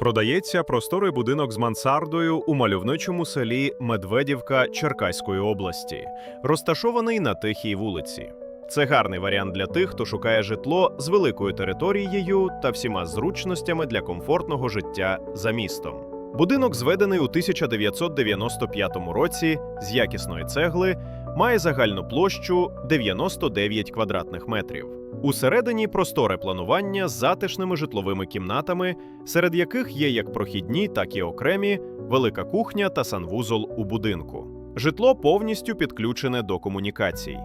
Продається просторий будинок з мансардою у мальовничому селі Медведівка Черкаської області, розташований на тихій вулиці. Це гарний варіант для тих, хто шукає житло з великою територією та всіма зручностями для комфортного життя за містом. Будинок зведений у 1995 році з якісної цегли, має загальну площу 99 квадратних метрів. Усередині просторе планування з затишними житловими кімнатами, серед яких є як прохідні, так і окремі, велика кухня та санвузол у будинку. Житло повністю підключене до комунікацій.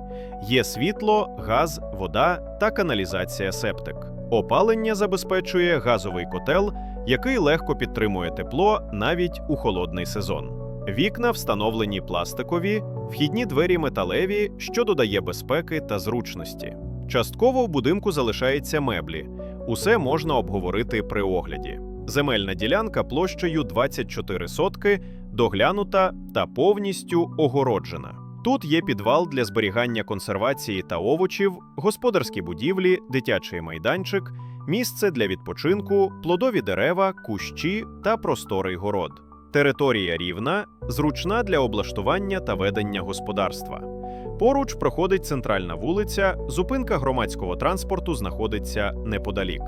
Є світло, газ, вода та каналізація септик. Опалення забезпечує газовий котел, який легко підтримує тепло навіть у холодний сезон. Вікна встановлені пластикові, вхідні двері металеві, що додає безпеки та зручності. Частково в будинку залишається меблі. Усе можна обговорити при огляді. Земельна ділянка площею 24 сотки, доглянута та повністю огороджена. Тут є підвал для зберігання консервації та овочів, господарські будівлі, дитячий майданчик, місце для відпочинку, плодові дерева, кущі та просторий город. Територія рівна, зручна для облаштування та ведення господарства. Поруч проходить центральна вулиця, зупинка громадського транспорту знаходиться неподалік.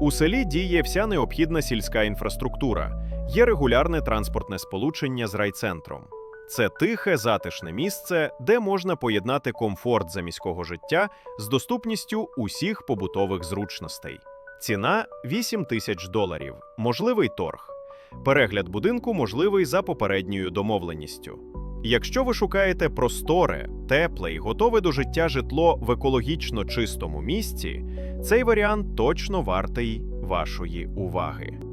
У селі діє вся необхідна сільська інфраструктура, є регулярне транспортне сполучення з райцентром. Це тихе, затишне місце, де можна поєднати комфорт заміського життя з доступністю усіх побутових зручностей. Ціна 8 тисяч доларів, можливий торг. Перегляд будинку можливий за попередньою домовленістю. Якщо ви шукаєте просторе, тепле і готове до життя житло в екологічно чистому місці, цей варіант точно вартий вашої уваги.